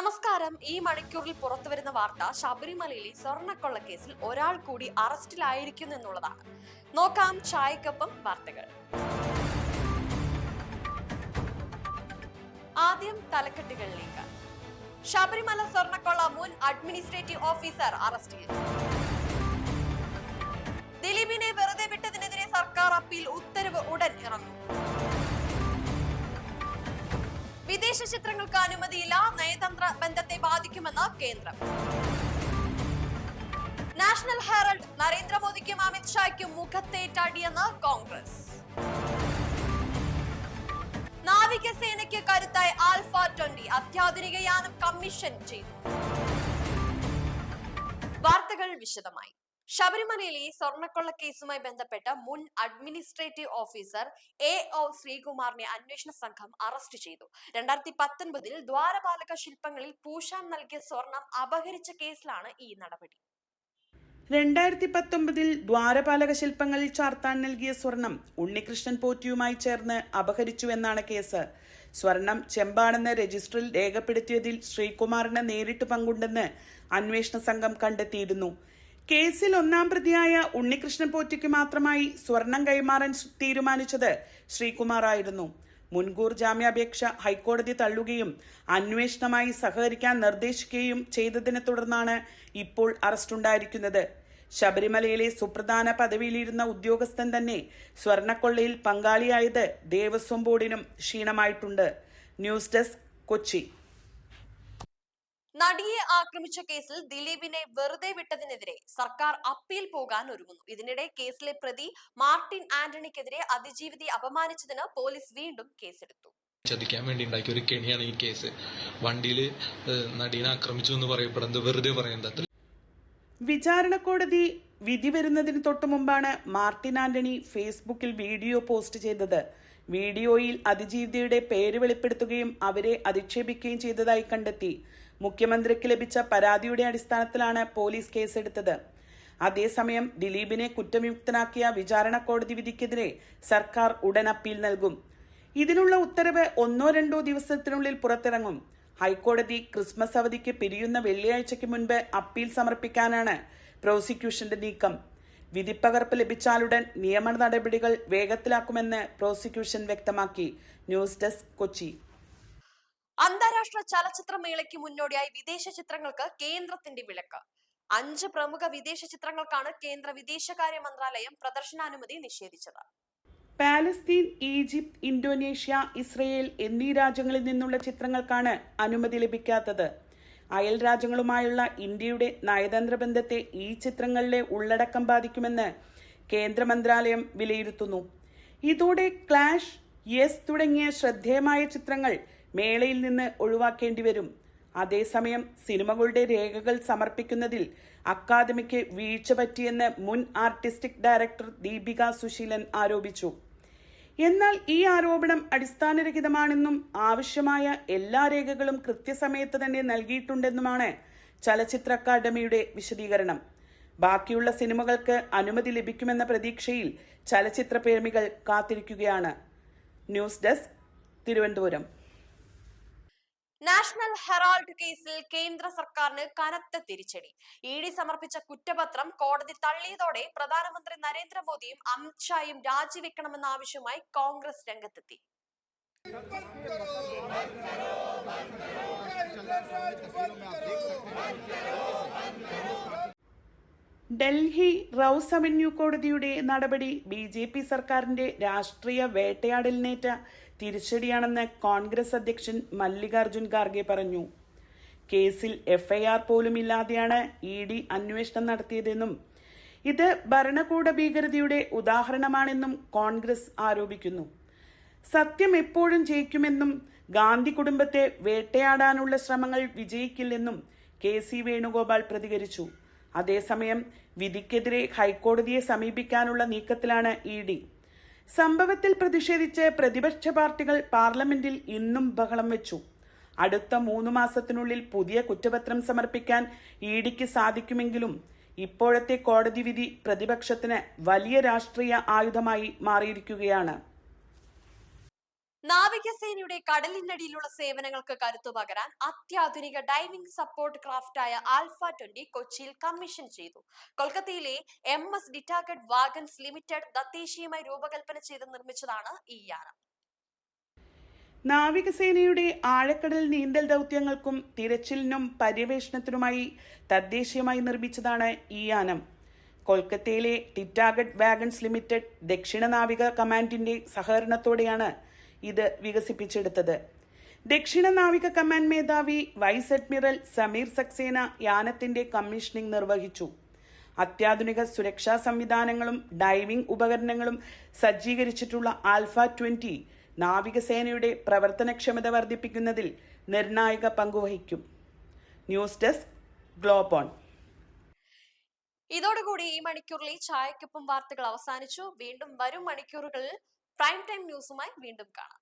നമസ്കാരം. ഈ മണിക്കൂറിൽ പുറത്തുവരുന്ന വാർത്ത ശബരിമലയിലെ സ്വർണക്കൊള്ള കേസിൽ ഒരാൾ കൂടി അറസ്റ്റിലായിരിക്കുന്നു എന്നുള്ളതാണ്. നോക്കാം ചായക്കൊപ്പം വാർത്തകൾ. ആദ്യം തലക്കെട്ടുകളിലേക്ക് ശബരിമല സ്വർണക്കൊള്ള മുൻ അഡ്മിനിസ്ട്രേറ്റീവ് ഓഫീസർ അറസ്റ്റിൽ. ദിലീപിനെ വെറുതെ വിട്ടതിനെതിരെ സർക്കാർ അപ്പീൽ ഉത്തരവ് ഉടൻ ഇറങ്ങും. വിദേശ ചിത്രങ്ങൾക്ക് അനുമതിയില്ല നയതന്ത്ര കേന്ദ്രം. നാഷണൽ ഹെറൾഡ് നരേന്ദ്രമോദിക്കും അമിത്ഷായ്ക്കും മുഖത്തേറ്റാടിയെന്ന് കോൺഗ്രസ്. നാവികസേനയ്ക്ക് കരുത്തായി ആൽഫ ട്വന്റി അത്യാധുനിക യാനം കമ്മീഷൻ ചെയ്തു. വാർത്തകൾ വിശദമായി. ശബരിമലയിലെ സ്വർണക്കൊള്ള കേസുമായി ബന്ധപ്പെട്ട് മുൻ അഡ്മിനിസ്ട്രേറ്റീവ് ഓഫീസർ എ ഒ ശ്രീകുമാറിനെ അന്വേഷണ സംഘം അറസ്റ്റ് ചെയ്തു. രണ്ടായിരത്തി പത്തൊൻപതിൽ ദ്വാരപാലക ശില്പങ്ങളിൽ പൂശാൻ നൽകിയ സ്വർണം അപഹരിച്ച കേസിലാണ് ഈ നടപടി. രണ്ടായിരത്തി പത്തൊമ്പതിൽ ദ്വാരപാലക ശില്പങ്ങളിൽ ചാർത്താൻ നൽകിയ സ്വർണം ഉണ്ണികൃഷ്ണൻ പോറ്റിയുമായി ചേർന്ന് അപഹരിച്ചുവെന്നാണ് കേസ്. സ്വർണം ചെമ്പാണെന്ന് രജിസ്റ്ററിൽ രേഖപ്പെടുത്തിയതിൽ ശ്രീകുമാറിന് നേരിട്ട് പങ്കുണ്ടെന്ന് അന്വേഷണ സംഘം കണ്ടെത്തിയിരുന്നു. കേസിൽ ഒന്നാം പ്രതിയായ ഉണ്ണികൃഷ്ണൻ പോറ്റയ്ക്ക് മാത്രമായി സ്വർണം കൈമാറാൻ തീരുമാനിച്ചത് ശ്രീകുമാറായിരുന്നു. മുൻകൂർ ജാമ്യാപേക്ഷ ഹൈക്കോടതി തള്ളുകയും അന്വേഷണമായി സഹകരിക്കാൻ നിർദ്ദേശിക്കുകയും ചെയ്തതിനെ തുടർന്നാണ് ഇപ്പോൾ അറസ്റ്റുണ്ടായിരിക്കുന്നത്. ശബരിമലയിലെ സുപ്രധാന പദവിയിലിരുന്ന ഉദ്യോഗസ്ഥൻ തന്നെ സ്വർണക്കൊള്ളയിൽ പങ്കാളിയായത് ദേവസ്വം ബോർഡിനും ക്ഷീണമായിട്ടുണ്ട്. News desk Kochi. നടിയെ ആക്രമിച്ച കേസിൽ ദിലീപിനെ വെറുതെ വിട്ടതിനെതിരെ സർക്കാർ അപ്പീൽ പോകാൻ ഒരുങ്ങുന്നു. ഇതിനിടെ കേസിലെ പ്രതി മാർട്ടിൻ ആന്റണിക്കെതിരെ അതിജീവിതി അപമാനിച്ചതിന് പോലീസ് വീണ്ടും കേസെടുത്തു. ചതിക്കാൻ വേണ്ടി ഉണ്ടാക്കിയ ഒരു കെണിയാണ് ഈ കേസ്. വണ്ടിയിൽ നടീനെ ആക്രമിച്ചു എന്ന് പറയപ്പെടുന്നത് വെറുതെ പറയുന്നത് വിചാരണ കോടതി വിധി വരുന്നതിന് തൊട്ടു മുമ്പാണ് മാർട്ടിൻ ആന്റണി ഫേസ്ബുക്കിൽ വീഡിയോ പോസ്റ്റ് ചെയ്തത്. വീഡിയോയിൽ അതിജീവിതയുടെ പേര് വെളിപ്പെടുത്തുകയും അവരെ അധിക്ഷേപിക്കുകയും ചെയ്തതായി കണ്ടെത്തി. മുഖ്യമന്ത്രിക്ക് ലഭിച്ച പരാതിയുടെ അടിസ്ഥാനത്തിലാണ് പോലീസ് കേസെടുത്തത്. അതേസമയം ദിലീപിനെ കുറ്റവിമുക്തനാക്കിയ വിചാരണ കോടതി വിധിക്കെതിരെ സർക്കാർ ഉടൻ അപ്പീൽ നൽകും. ഇതിനുള്ള ഉത്തരവ് ഒന്നോ രണ്ടോ ദിവസത്തിനുള്ളിൽ പുറത്തിറങ്ങും. ഹൈക്കോടതി ക്രിസ്മസ് അവധിക്ക് പിരിയുന്ന വെള്ളിയാഴ്ചയ്ക്ക് മുൻപ് അപ്പീൽ സമർപ്പിക്കാനാണ് പ്രോസിക്യൂഷന്റെ നീക്കം. വിധിപ്പകർപ്പ് ലഭിച്ചാലുടൻ നിയമ നടപടികൾ വേഗത്തിലാക്കുമെന്ന് പ്രോസിക്യൂഷൻ വ്യക്തമാക്കി. News desk Kochi. അന്താരാഷ്ട്ര ചലച്ചിത്രമേളയ്ക്ക് മുന്നോടിയായി വിദേശ ചിത്രങ്ങൾക്ക് കേന്ദ്രത്തിന്റെ വിലക്ക്. അഞ്ച് പ്രമുഖ വിദേശ ചിത്രങ്ങൾക്കാണ് കേന്ദ്ര വിദേശകാര്യ മന്ത്രാലയം പ്രദർശനാനുമതി നിഷേധിച്ചത്. പാലസ്തീൻ ഈജിപ്ത് ഇന്തോനേഷ്യ ഇസ്രയേൽ എന്നീ രാജ്യങ്ങളിൽ നിന്നുള്ള ചിത്രങ്ങൾക്കാണ് അനുമതി ലഭിക്കാത്തത്. അയൽ രാജ്യങ്ങളുമായുള്ള ഇന്ത്യയുടെ നയതന്ത്ര ബന്ധത്തെ ഈ ചിത്രങ്ങളിലെ ഉള്ളടക്കം ബാധിക്കുമെന്ന് കേന്ദ്ര മന്ത്രാലയം വിലയിരുത്തുന്നു. ഇതോടെ ക്ലാഷ് യെസ് തുടങ്ങിയ ശ്രദ്ധേയമായ ചിത്രങ്ങൾ മേളയിൽ നിന്ന് ഒഴിവാക്കേണ്ടി വരും. അതേസമയം സിനിമകളുടെ രേഖകൾ സമർപ്പിക്കുന്നതിൽ അക്കാദമിക്ക് വീഴ്ച പറ്റിയെന്ന് മുൻ ആർട്ടിസ്റ്റിക് ഡയറക്ടർ ദീപിക സുശീലൻ ആരോപിച്ചു. എന്നാൽ ഈ ആരോപണം അടിസ്ഥാനരഹിതമാണെന്നും ആവശ്യമായ എല്ലാ രേഖകളും കൃത്യസമയത്ത് തന്നെ നൽകിയിട്ടുണ്ടെന്നുമാണ് ചലച്ചിത്ര അക്കാദമിയുടെ വിശദീകരണം. ബാക്കിയുള്ള സിനിമകൾക്ക് അനുമതി ലഭിക്കുമെന്ന പ്രതീക്ഷയിൽ ചലച്ചിത്ര പ്രേമികൾ കാത്തിരിക്കുകയാണ്. News desk Thiruvananthapuram. National Herald കേസിൽ കേന്ദ്ര സർക്കാരിന് കനത്ത തിരിച്ചടി. ഇ ഡി സമർപ്പിച്ച കുറ്റപത്രം കോടതി തള്ളിയതോടെ പ്രധാനമന്ത്രി നരേന്ദ്രമോദിയും അമിത്ഷായും രാജിവെക്കണമെന്ന ആവശ്യമായി കോൺഗ്രസ് രംഗത്തെത്തി. ഡൽഹി റൌസ് അവന്യൂ കോടതിയുടെ നടപടി ബി ജെ പി സർക്കാരിന്റെ രാഷ്ട്രീയ വേട്ടയാടലിനേറ്റ തിരിച്ചടിയാണെന്ന് കോൺഗ്രസ് അധ്യക്ഷൻ മല്ലികാർജുൻ ഖാർഗെ പറഞ്ഞു. കേസിൽ എഫ്ഐആർ പോലും ഇല്ലാതെയാണ് ഇ ഡി അന്വേഷണം നടത്തിയതെന്നും ഇത് ഭരണകൂട ഭീകരതയുടെ ഉദാഹരണമാണെന്നും കോൺഗ്രസ് ആരോപിക്കുന്നു. സത്യം എപ്പോഴും ജയിക്കുമെന്നും ഗാന്ധി കുടുംബത്തെ വേട്ടയാടാനുള്ള ശ്രമങ്ങൾ വിജയിക്കില്ലെന്നും കെ സി വേണുഗോപാൽ പ്രതികരിച്ചു. അതേസമയം വിധിക്കെതിരെ ഹൈക്കോടതിയെ സമീപിക്കാനുള്ള നീക്കത്തിലാണ് ഇ ഡി. സംഭവത്തിൽ പ്രതിഷേധിച്ച് പ്രതിപക്ഷ പാർട്ടികൾ പാർലമെന്റിൽ ഇന്നും ബഹളം വെച്ചു. അടുത്ത മൂന്ന് മാസത്തിനുള്ളിൽ പുതിയ കുറ്റപത്രം സമർപ്പിക്കാൻ ഇ ഡിക്ക് സാധിക്കുമെങ്കിലും ഇപ്പോഴത്തെ കോടതി വിധി പ്രതിപക്ഷത്തിന് വലിയ രാഷ്ട്രീയ ആയുധമായി മാറിയിരിക്കുകയാണ്. നാവികസേനയുടെ കടലിനടിയിലുള്ള സേവനങ്ങൾക്ക് കരുത്തു പകരാൻ അത്യാധുനിക ഡൈവിംഗ് സപ്പോർട്ട് ക്രാഫ്റ്റ് ആയ ആൽഫ ട്വന്റി കൊച്ചിയിൽ കമ്മീഷൻ ചെയ്തു. കൊൽക്കത്തയിലെ M S Titagarh Wagons Limited തദ്ദേശീയമായി രൂപകൽപ്പന ചെയ്ത് നിർമ്മിച്ചതാണ് ഈ യാനം. നാവികസേനയുടെ ആഴക്കടൽ നീന്തൽ ദൗത്യങ്ങൾക്കും തിരച്ചിലിനും പര്യവേഷണത്തിനുമായി തദ്ദേശീയമായി നിർമ്മിച്ചതാണ് ഈ യാനം. കൊൽക്കത്തയിലെ ടിറ്റാഗഡ് വാഗൺസ് ലിമിറ്റഡ് ദക്ഷിണ നാവിക കമാൻഡിന്റെ സഹകരണത്തോടെയാണ് ഇത് വികസിപ്പിച്ചെടുത്തത്. ദക്ഷിണ നാവിക കമാൻഡ് മേധാവി വൈസ് അഡ്മിറൽ സമീർ സക്സേന യാനത്തിന്റെ കമ്മീഷനിംഗ് നിർവഹിച്ചു. അത്യാധുനിക സുരക്ഷാ സംവിധാനങ്ങളും ഡൈവിംഗ് ഉപകരണങ്ങളും സജ്ജീകരിച്ചിട്ടുള്ള ആൽഫ ട്വന്റി നാവികസേനയുടെ പ്രവർത്തനക്ഷമത വർദ്ധിപ്പിക്കുന്നതിൽ നിർണായക പങ്കുവഹിക്കും. ന്യൂസ് ഡെസ്ക് ഗ്ലോബോൺ ഇതോടുകൂടി ഈ മണിക്കൂറിലെ ചായക്കൊപ്പം വാർത്തകൾ അവസാനിച്ചു. വീണ്ടും വരും മണിക്കൂറുകളിൽ പ്രൈം ടൈം ന്യൂസുമായി വീണ്ടും കാണാം.